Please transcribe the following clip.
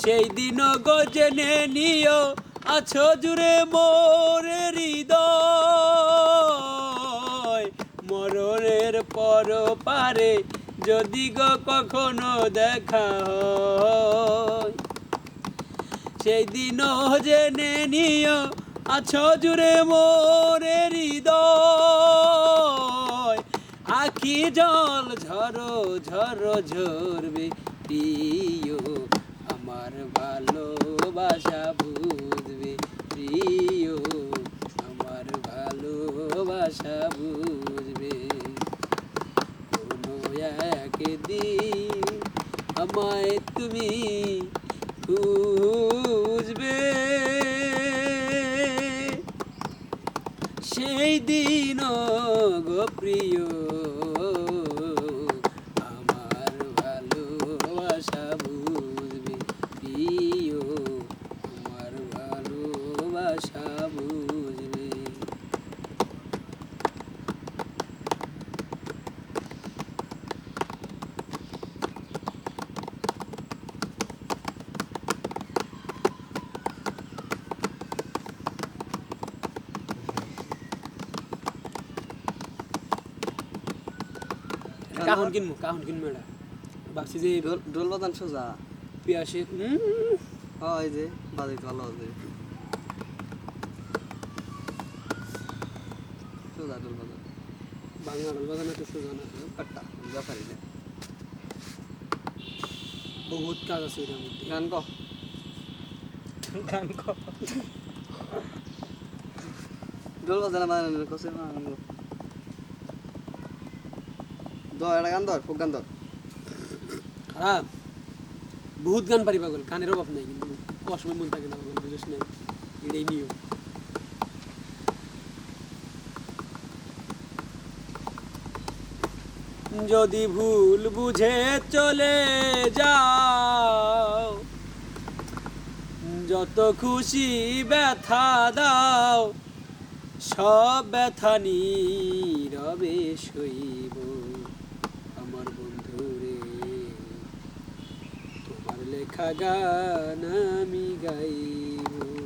সেই দিন গজেনে নিও, আছো জুড়ে মোরে হৃদয়। মরণের পর পারে যদি গো কখনো দেখা সেই দিন জেনে নিও, আছো জুড়ে মোরে হৃদয়। আখি জল ঝরো ঝরো ঝরবে বুঝবে। আমায় তুমি সেই দিন প্রিয় আমার ভালোবাসা বুঝবে। প্রিয় আমার বুঝবে। কাহন কিনবো কাহন কিনবো এটা। ভাবছি যে ঢোল বাজান সোজা। পিয়াসে হয় যে বাজাইতে ভালো হবে সোজা ঢোল বাজান। বাংলা বাজানো তো সোজা না। কাটটা ব্যাপারি না। বহুত কাজ আছে এটার মধ্যে। গান ক গান ঢোল বাজানা বাজানো কসে মা গান ক ধর একটা গান ধর ফোক গান ধর খারাপ বহুত গান পারি পাগল কানের অভাব নাই কিন্তু অসময় মন থাকে না পাগল বুঝিস না এটাই নিয়ম। যদি ভুল বুঝে চলে যাও, যত খুশি ব্যথা দাও, সব ব্যথা নীরবে সইব। খগান আমি গাইব।